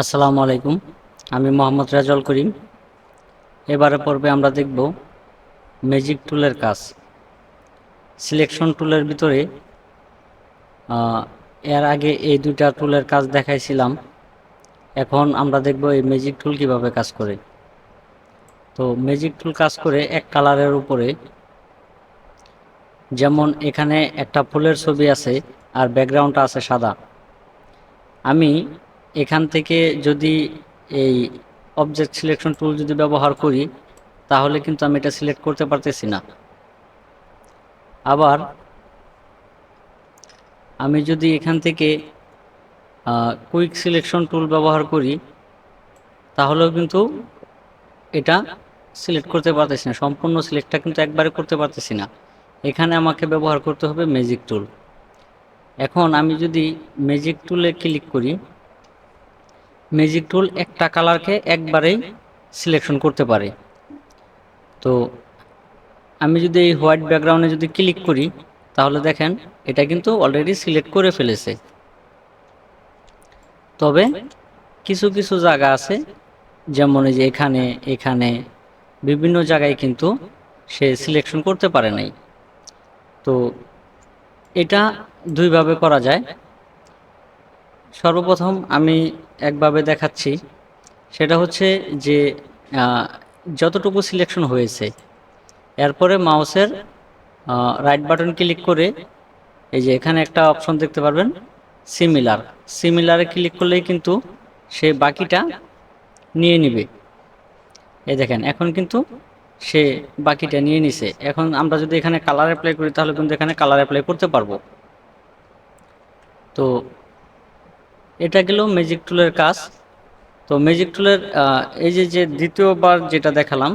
আসসালামু আলাইকুম। আমি মোহাম্মদ রাজল করিম। এবারে পর্বে আমরা দেখব ম্যাজিক টুলের কাজ। সিলেকশন টুলের ভিতরে এর আগে এই দুইটা টুলের কাজ দেখাইছিলাম। এখন আমরা দেখব এই ম্যাজিক টুল কীভাবে কাজ করে। তো ম্যাজিক টুল কাজ করে এক কালারের উপরে, যেমন এখানে একটা ফুলের ছবি আছে আর ব্যাকগ্রাউন্ডটা আছে সাদা। আমি এখান থেকে যদি এই অবজেক্ট সিলেকশন টুল যদি ব্যবহার করি, তাহলে কিন্তু আমি এটা সিলেক্ট করতে পারতেছি না। আবার আমি যদি এখান থেকে কুইক সিলেকশন টুল ব্যবহার করি, তাহলেও কিন্তু এটা সিলেক্ট করতে পারতেছি না। সম্পূর্ণ সিলেক্টটা কিন্তু একবারে করতে পারতেছি না। এখানে আমাকে ব্যবহার করতে হবে ম্যাজিক টুল এখন আমি যদি ম্যাজিক টুলে ক্লিক করি ম্যাজিক টুল একটা কালারকে একবারেই সিলেকশন করতে পারে। তো আমি যদি এই হোয়াইট ব্যাকগ্রাউন্ডে যদি ক্লিক করি, তাহলে দেখেন এটা কিন্তু অলরেডি সিলেক্ট করে ফেলেছে। তবে কিছু কিছু জায়গা আছে, যেমন যে এখানে এখানে বিভিন্ন জায়গায় কিন্তু সে সিলেকশন করতে পারে নাই। তো এটা দুইভাবে করা যায়। সর্বপ্রথম আমি একভাবে দেখাচ্ছি। সেটা হচ্ছে যে যতটুকু সিলেকশন হয়েছে, এরপরে মাউসের রাইট বাটন ক্লিক করে, এই যে এখানে একটা অপশন দেখতে পারবেন সিমিলার সিমিলারে ক্লিক করলেই কিন্তু সে বাকিটা নিয়ে নিবে। এই দেখেন, এখন কিন্তু সে বাকিটা নিয়ে নিছে। এখন আমরা যদি এখানে কালার অ্যাপ্লাই করি, তাহলে কিন্তু এখানে কালার অ্যাপ্লাই করতে পারব। তো এটা গেল ম্যাজিক টুলের কাজ। তো ম্যাজিক টুলের এই যে যে দ্বিতীয়বার যেটা দেখালাম,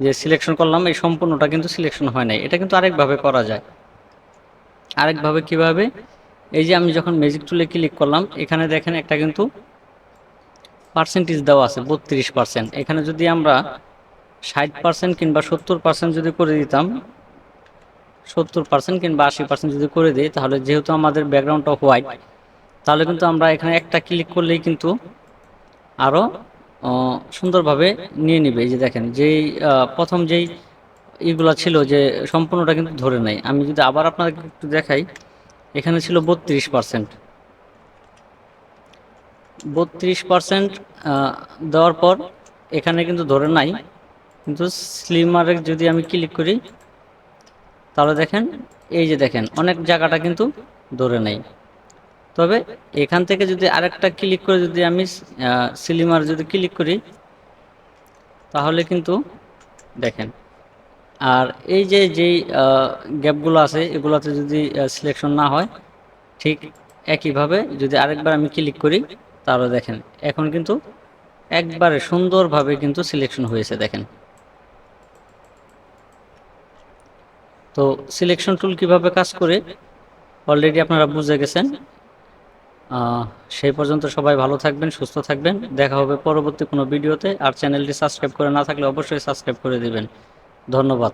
যে সিলেকশন করলাম, এই সম্পূর্ণটা কিন্তু সিলেকশন হয় নাই। এটা কিন্তু আরেকভাবে করা যায়। আরেকভাবে কীভাবে? এই যে আমি যখন ম্যাজিক টুলে ক্লিক করলাম, এখানে দেখেন একটা কিন্তু পার্সেন্টেজ দেওয়া আছে, বত্রিশ পার্সেন্ট এখানে যদি আমরা ষাট পার্সেন্ট কিংবা সত্তর পার্সেন্ট যদি করে দিতাম, সত্তর পার্সেন্ট কিংবা আশি পার্সেন্ট যদি করে দিই, তাহলে যেহেতু আমাদের ব্যাকগ্রাউন্ডটা হোয়াইট তাহলে কিন্তু আমরা এখানে একটা ক্লিক করলেই কিন্তু আরও সুন্দরভাবে নিয়ে নিবে। এই যে দেখেন, যেই প্রথম যেই ইগুলা ছিল যে সম্পূর্ণটা কিন্তু ধরে নেয় আমি যদি আবার আপনাদের একটু দেখাই, এখানে ছিল বত্রিশ পার্সেন্ট বত্রিশ পার্সেন্ট দেওয়ার পর এখানে কিন্তু ধরে নাই। কিন্তু স্লিমারে যদি আমি ক্লিক করি, তাহলে দেখেন, এই যে দেখেন, অনেক জায়গাটা কিন্তু ধরে নেই। তবে এখান থেকে যদি আরেকটা ক্লিক করে যদি আমি সিলিমার যদি ক্লিক করি, তাহলে কিন্তু দেখেন, আর এই যে, যেই গ্যাপগুলো আছে, এগুলোতে যদি সিলেকশন না হয়, ঠিক একইভাবে যদি আরেকবার আমি ক্লিক করি, তাহলে দেখেন, এখন কিন্তু একবারে সুন্দরভাবে কিন্তু সিলেকশন হয়েছে, দেখেন। তো সিলেকশন টুল কীভাবে কাজ করে? অলরেডি আপনারা বুঝে গেছেন। সেই পর্যন্ত সবাই ভালো থাকবেন, সুস্থ থাকবেন। দেখা হবে পরবর্তী কোনো ভিডিওতে। আর চ্যানেলটি সাবস্ক্রাইব করে না থাকলে অবশ্যই সাবস্ক্রাইব করে দিবেন। ধন্যবাদ।